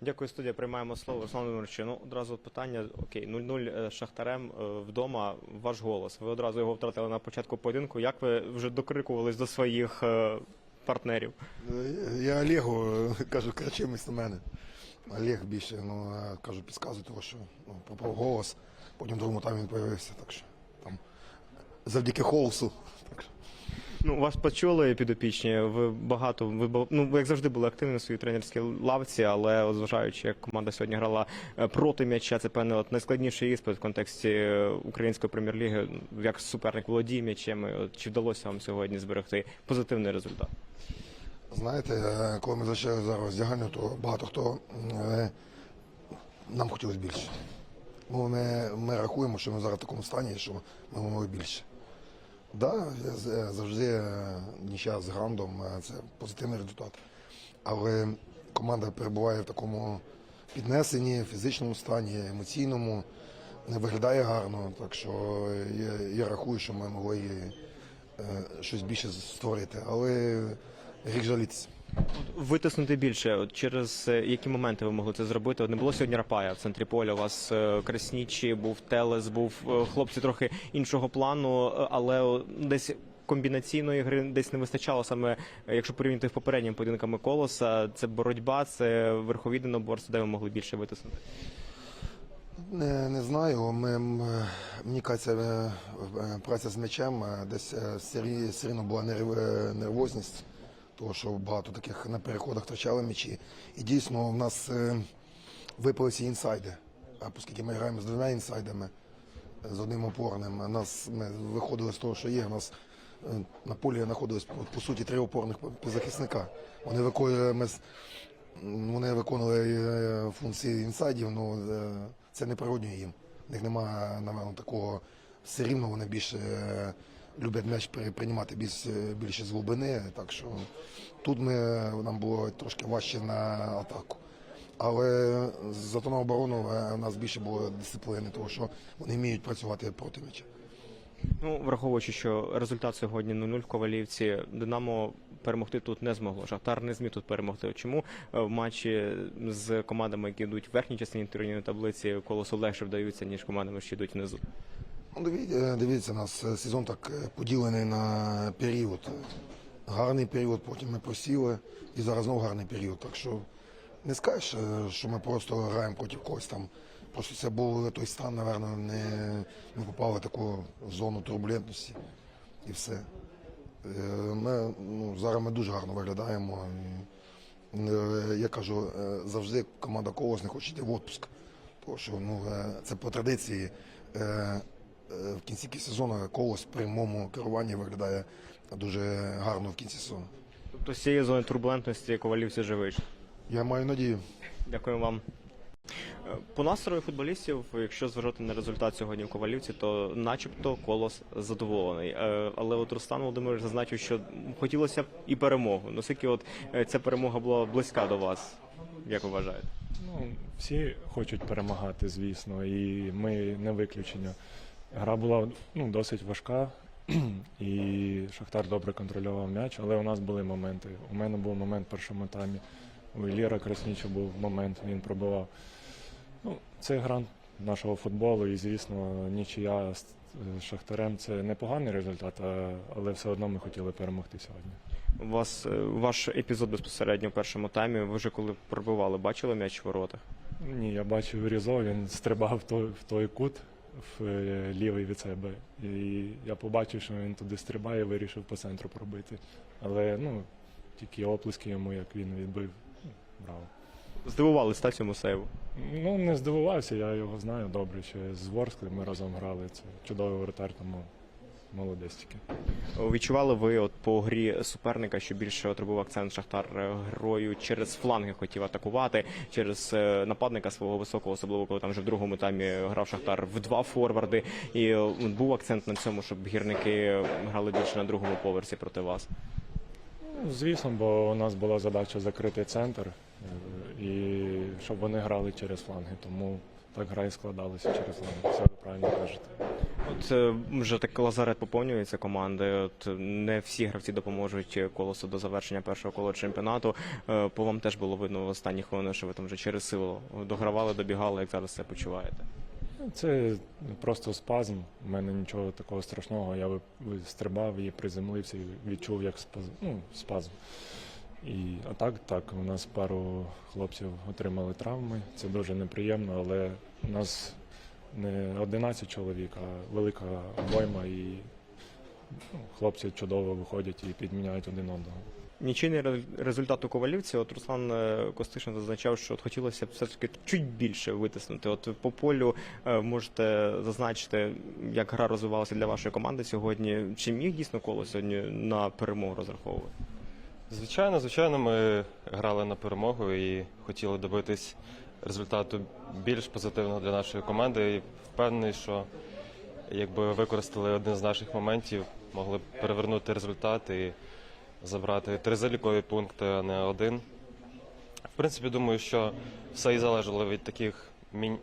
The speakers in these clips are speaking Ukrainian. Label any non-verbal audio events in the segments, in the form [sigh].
Дякую, студія. Приймаємо слово. Руслан Володимирович, ну одразу питання. Окей, 0-0 Шахтарем е, вдома. Ваш голос. Ви одразу його втратили на початку поєдинку. Як ви вже докрикувались до своїх е, партнерів? Е, Я Олегу е, [laughs] кажу, кричи вмісто мене. Олег більше, ну е, кажу, підказує того, що ну, пропав голос. Потім в другому таймі він появився. Так що там завдяки що. Ну, вас почули підопічні. Ви багато ви ну, ви як завжди були активні на своїй тренерській лавці, але от зважаючи, як команда сьогодні грала е, проти м'яча, це певне от найскладніший іспит в контексті е, української прем'єр-ліги. Як суперник володіє м'ячем, от чи вдалося вам сьогодні зберегти позитивний результат? Знаєте, е, коли ми зайшли зараз роздягальню, то багато хто нам хотілося більше. Ну, ми, ми рахуємо, що ми зараз в такому стані, що ми могли більше. Так, да, е, завжди е, нічия з грандом е, це позитивний результат. Але команда перебуває в такому піднесенні, фізичному стані, емоційному, не виглядає гарно. Так що я, я рахую, що ми могли щось більше створити. Але рік жалітися. Витиснути більше. От через е, які моменти ви могли це зробити? От не було сьогодні Рапая в центрі поля. У вас е, Краснічі, був Телес, був е, хлопці трохи іншого плану, але десь. Комбінаційної гри десь не вистачало саме, якщо порівняти з попередніми поєдинками колоса. Це боротьба, це верхові єдиноборство, де ви могли більше витиснути. Не, не знаю. Ми, мені е, праця з м'ячем десь все рівно була нерв- нервозність, тому що багато таких на переходах втрачали м'ячі. І дійсно в нас е, випалися інсайди. А оскільки ми граємо з двома інсайдами, з одним опорним, нас ми виходили з того, що є. У нас е, на полі знаходилось по, суті три опорних захисника. Вони виконує, ми, вони виконували е, функції інсайдів, ну е, це не природньо їм. В них немає, напевно, такого все рівно вони більше люблять м'яч при- приймати більш, більше з глибини. Так що тут ми, нам було трошки важче на атаку. Але зато на оборону е, у нас більше було дисципліни, тому що вони вміють працювати проти м'яча. Ну, враховуючи, що результат сьогодні 0-0 в Ковалівці, Динамо перемогти тут не змогло. Шахтар не зміг тут перемогти. Чому е, в матчі з командами, які йдуть в верхній частині турнірної таблиці, колосу легше вдаються, ніж командами, що йдуть внизу? Ну, дивіться, дивіться, нас е, сезон так е, поділений на період. Гарний період, потім ми просіли, і зараз знову гарний період. Так що не скажеш, е, що ми просто граємо проти когось там. Просто це був той стан, напевно, не ми попали в таку зону турбулентності і все. Е, Ми, ну, зараз ми дуже гарно виглядаємо. Е, я кажу, е, завжди команда колос не хоче йти в відпуск. Тому що ну, е, це по традиції. Е, В кінці сезону колос при моєму керуванні виглядає дуже гарно в кінці сезону. Тобто з цієї зони турбулентності Ковалівці вже вийшли. Я маю надію. Дякую вам. Е, По настрою футболістів, якщо зважати на результат сьогодні в Ковалівці, то начебто колос задоволений. Е, Але от Руслан Володимирович зазначив, що хотілося б і перемогу. Наскільки от ця перемога була близька до вас, як ви вважаєте? Ну, всі хочуть перемагати, звісно, і ми не виключення. Гра була ну, досить важка, [clears throat] і Шахтар добре контролював м'яч, але у нас були моменти. У мене був момент в першому таймі. У Ілліра Красніча був момент, він пробивав. Ну, це гра нашого футболу, і, звісно, нічия з з Шахтарем це непоганий результат, але все одно ми хотіли перемогти сьогодні. У вас е, ваш епізод безпосередньо в першому таймі. Ви вже коли пробивали, бачили м'яч в воротах? Ні, я бачив Різо, він стрибав в той, в той кут, е, лівий від себе. І я побачив, що він туди стрибає, вирішив по центру пробити. Але ну, тільки оплески йому, як він відбив. Браво. Здивувались та цьому сейву? Ну, не здивувався, я його знаю добре. Ще з Ворскли ми разом грали. Це чудовий воротар, тому молодець тільки. Відчували ви от по грі суперника, що більше от робив акцент Шахтар е, грою через фланги хотів атакувати, через е, нападника свого високого, особливо коли там вже в другому таймі грав Шахтар в два форварди. І е, був акцент на цьому, щоб гірники грали більше на другому поверсі проти вас. Ну, звісно, бо у нас була задача закрити центр і щоб вони грали через фланги. Тому так гра і складалася через фланги. Все ви правильно кажете. От е, вже так лазарет поповнюється команди. От не всі гравці допоможуть колосу до завершення першого кола чемпіонату. Е, По вам теж було видно в останні хвилини, що ви там вже через силу догравали, добігали. Як зараз себе почуваєте? Це просто спазм. У мене нічого такого страшного. Я ви- ви- стрибав і приземлився і відчув як спазм. Ну, спазм. І а так, так, у нас пару хлопців отримали травми. Це дуже неприємно, але у нас не 11 чоловік, а велика обойма, і ну, хлопці чудово виходять і підміняють один одного. Нічийний результат у Ковалівці. От Руслан е, Костишин зазначав, що от хотілося б все ж таки чуть більше витиснути. От по полю е, можете зазначити, як гра розвивалася для вашої команди сьогодні. Чи міг дійсно коло сьогодні на перемогу розраховувати? Звичайно, звичайно, ми грали на перемогу і хотіли добитись результату більш позитивного для нашої команди. І впевнений, що якби використали один з наших моментів, могли б перевернути результат і забрати три залікові пункти, а не один. В принципі, думаю, що все і залежало від таких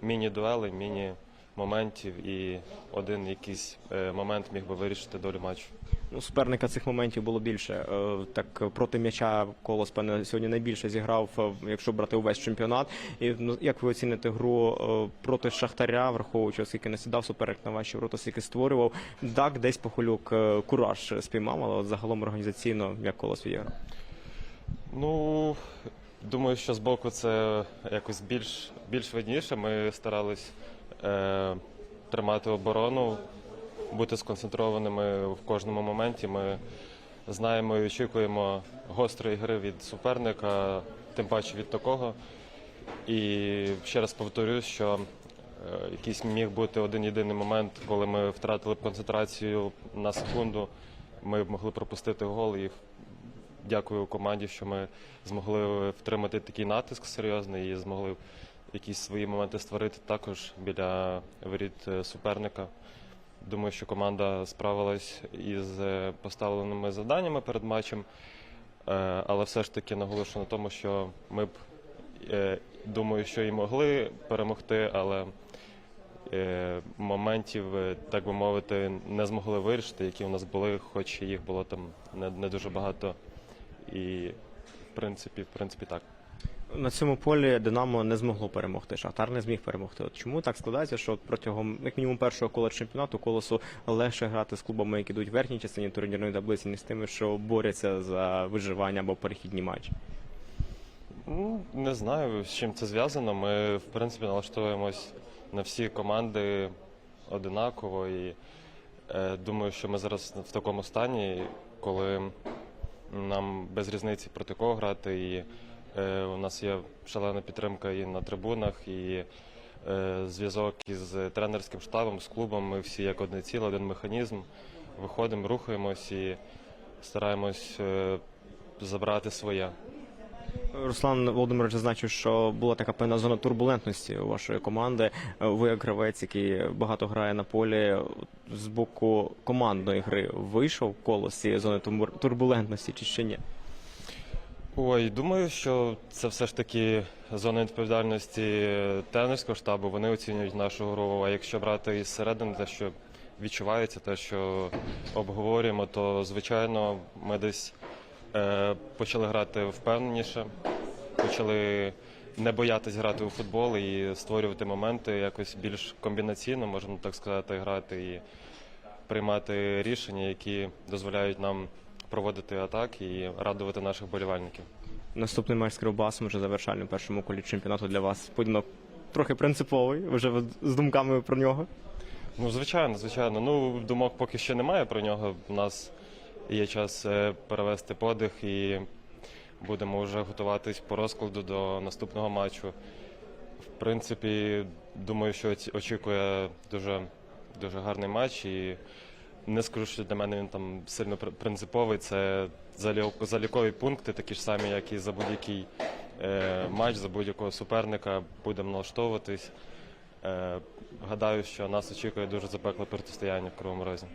міні-дуелей, міні-моментів, і один якийсь е, момент міг би вирішити долю матчу. У суперника цих моментів було більше. Е, Так проти м'яча колос певне сьогодні найбільше зіграв, е, якщо брати увесь чемпіонат. І ну, як ви оціните гру е, проти Шахтаря, враховуючи, оскільки насідав суперник на ваші ворота, скільки створював. Так, десь Похолюк кураж спіймав, але от загалом організаційно як колос відіграв. Ну, думаю, що збоку це якось більш, більш видніше. Ми старались е, тримати оборону, бути сконцентрованими в кожному моменті. Ми знаємо і очікуємо гострої гри від суперника, тим паче від такого. І ще раз повторюсь, що е, якийсь міг бути один єдиний момент, коли ми втратили концентрацію на секунду. Ми б могли пропустити гол і дякую команді, що ми змогли втримати такий натиск серйозний і змогли якісь свої моменти створити також біля воріт е, суперника. Думаю, що команда справилась із е, поставленими завданнями перед матчем, Е, але все ж таки наголошую на тому, що ми б е, думаю, що і могли перемогти, але моментів, так би мовити, не змогли вирішити, які у нас були, хоч їх було там не дуже багато. І в принципі, в принципі, так. На цьому полі Динамо не змогло перемогти. Шахтар не зміг перемогти. От чому так складається, що протягом як мінімум першого кола чемпіонату колосу легше грати з клубами, які йдуть в верхній частині турнірної таблиці, ніж з тими, що борються за виживання або перехідні матчі. Ну, не знаю, з чим це зв'язано. Ми, в принципі, налаштовуємось на всі команди одинаково. І е, думаю, що ми зараз в такому стані, коли нам без різниці проти кого грати. І у нас є шалена підтримка і на трибунах, і е, зв'язок із тренерським штабом, з клубом. Ми всі як одне ціле, один механізм. Виходимо, рухаємось і стараємось е, забрати своє. Руслан Володимирович зазначив, що була така певна зона турбулентності у вашої команди. Ви як гравець, який багато грає на полі з боку командної гри, вийшов коло з цієї зони турбу- турбулентності чи ще ні? Ой, думаю, що це все ж таки зона відповідальності тренерського штабу. Вони оцінюють нашу гру. А якщо брати із середини, те, що відчувається, те, що обговорюємо, то звичайно ми десь е, почали грати впевненіше, почали не боятись грати у футбол і створювати моменти якось більш комбінаційно, можемо так сказати, грати і приймати рішення, які дозволяють нам проводити атаки і радувати наших болівальників. Наступний матч з Кривбасом вже завершальний в першому колі чемпіонату для вас. Поєдинок трохи принциповий. Вже з думками про нього. Ну, звичайно, звичайно. Ну, думок поки що немає про нього. У нас є час е, перевести подих і будемо вже готуватись по розкладу до наступного матчу. В принципі, думаю, що очікує дуже, дуже гарний матч. І не скажу, що для мене він там сильно пр- принциповий. Це залік- залікові пункти, такі ж самі, як і за будь-який е, матч, за будь-якого суперника. Будемо налаштовуватись. Е, гадаю, що нас очікує дуже запекле протистояння в Кривому Розі.